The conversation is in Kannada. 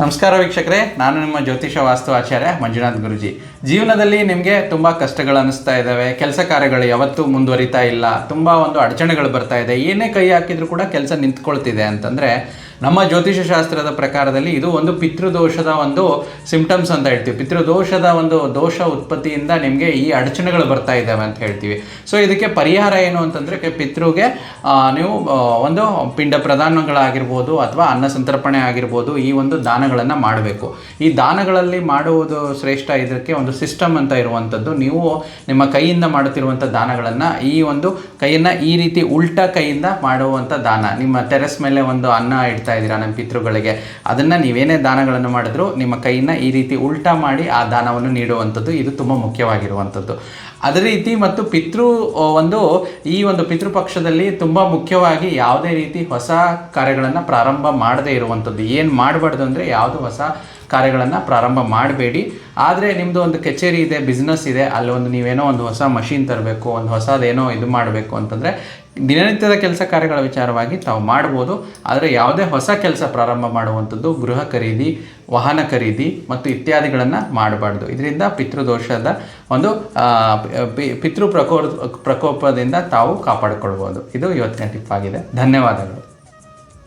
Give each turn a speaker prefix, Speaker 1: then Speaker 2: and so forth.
Speaker 1: ನಮಸ್ಕಾರ ವೀಕ್ಷಕರೇ, ನಾನು ನಿಮ್ಮ ಜ್ಯೋತಿಷ ವಾಸ್ತು ಆಚಾರ್ಯ ಮಂಜುನಾಥ್ ಗುರುಜಿ. ಜೀವನದಲ್ಲಿ ನಿಮಗೆ ತುಂಬ ಕಷ್ಟಗಳು ಅನಿಸ್ತಾ ಇದ್ದಾವೆ ಕೆಲಸ ಕಾರ್ಯಗಳು ಯಾವತ್ತೂ ಮುಂದುವರಿತಾ ಇಲ್ಲ, ತುಂಬ ಒಂದು ಅಡಚಣೆಗಳು ಬರ್ತಾ ಇದೆ, ಏನೇ ಕೈ ಹಾಕಿದ್ರು ಕೂಡ ಕೆಲಸ ನಿಂತ್ಕೊಳ್ತಿದೆ ಅಂತಂದರೆ ನಮ್ಮ ಜ್ಯೋತಿಷ ಶಾಸ್ತ್ರದ ಪ್ರಕಾರದಲ್ಲಿ ಇದು ಒಂದು ಪಿತೃದೋಷದ ಒಂದು ಸಿಂಪ್ಟಮ್ಸ್ ಅಂತ ಹೇಳ್ತೀವಿ. ಪಿತೃದೋಷದ ಒಂದು ದೋಷ ಉತ್ಪತ್ತಿಯಿಂದ ನಿಮಗೆ ಈ ಅಡಚಣೆಗಳು ಬರ್ತಾ ಇದ್ದಾವೆ ಅಂತ ಹೇಳ್ತೀವಿ. ಸೊ ಇದಕ್ಕೆ ಪರಿಹಾರ ಏನು ಅಂತಂದರೆ ಪಿತೃಗೆ ನೀವು ಒಂದು ಪಿಂಡ ಪ್ರದಾನಗಳಾಗಿರ್ಬೋದು ಅಥವಾ ಅನ್ನ ಸಂತರ್ಪಣೆ ಆಗಿರ್ಬೋದು ಈ ಒಂದು ದಾನಗಳನ್ನು ಮಾಡಬೇಕು. ಈ ದಾನಗಳಲ್ಲಿ ಮಾಡುವುದು ಶ್ರೇಷ್ಠ ಇದಕ್ಕೆ ಒಂದು ಸಿಸ್ಟಮ್ ಅಂತ ಇರುವಂಥದ್ದು. ನೀವು ನಿಮ್ಮ ಕೈಯಿಂದ ಮಾಡುತ್ತಿರುವಂಥ ದಾನಗಳನ್ನು ಈ ಒಂದು ಕೈಯನ್ನು ಈ ರೀತಿ ಉಲ್ಟಾ ಕೈಯಿಂದ ಮಾಡುವಂಥ ದಾನ. ನಿಮ್ಮ ಟೆರೆಸ್ ಮೇಲೆ ಒಂದು ಅನ್ನ ಇಡ್ತಾ ಇದ್ದೀರಾ ನಮ್ಮ ಪಿತೃಗಳಿಗೆ? ಅದನ್ನು ನೀವೇನೇ ದಾನಗಳನ್ನು ಮಾಡಿದ್ರು ನಿಮ್ಮ ಕೈಯನ್ನು ಈ ರೀತಿ ಉಲ್ಟಾ ಮಾಡಿ ಆ ದಾನವನ್ನು ನೀಡುವಂಥದ್ದು ಇದು ತುಂಬ ಮುಖ್ಯವಾಗಿರುವಂಥದ್ದು. ಅದೇ ರೀತಿ ಮತ್ತು ಪಿತೃ ಒಂದು, ಈ ಒಂದು ಪಿತೃಪಕ್ಷದಲ್ಲಿ ತುಂಬ ಮುಖ್ಯವಾಗಿ ಯಾವುದೇ ರೀತಿ ಹೊಸ ಕಾರ್ಯಗಳನ್ನು ಪ್ರಾರಂಭ ಮಾಡದೇ ಇರುವಂಥದ್ದು. ಏನು ಮಾಡಬಾರ್ದು ಅಂದರೆ ಯಾವುದು ಹೊಸ ಕಾರ್ಯಗಳನ್ನು ಪ್ರಾರಂಭ ಮಾಡಬೇಡಿ. ಆದರೆ ನಿಮ್ಮದು ಒಂದು ಕಚೇರಿ ಇದೆ ಬಿಸ್ನೆಸ್ ಇದೆ, ಅಲ್ಲಿ ಒಂದು ನೀವೇನೋ ಒಂದು ಹೊಸ ಮಷಿನ್ ತರಬೇಕು, ಒಂದು ಹೊಸದೇನೋ ಇದು ಮಾಡಬೇಕು ಅಂತಂದರೆ ದಿನನಿತ್ಯದ ಕೆಲಸ ಕಾರ್ಯಗಳ ವಿಚಾರವಾಗಿ ತಾವು ಮಾಡ್ಬೋದು. ಆದರೆ ಯಾವುದೇ ಹೊಸ ಕೆಲಸ ಪ್ರಾರಂಭ ಮಾಡುವಂಥದ್ದು ಗೃಹ ಖರೀದಿ, ವಾಹನ ಖರೀದಿ ಮತ್ತು ಇತ್ಯಾದಿಗಳನ್ನು ಮಾಡಬಾರ್ದು. ಇದರಿಂದ ಪಿತೃದೋಷದ ಒಂದು ಪಿತೃ ಪ್ರಕೋ, ಪ್ರಕೋಪದಿಂದ ತಾವು ಕಾಪಾಡಿಕೊಳ್ಬೋದು ಇದು ಇವತ್ತಿನ ಟಿಪ್ ಆಗಿದೆ. ಧನ್ಯವಾದಗಳು.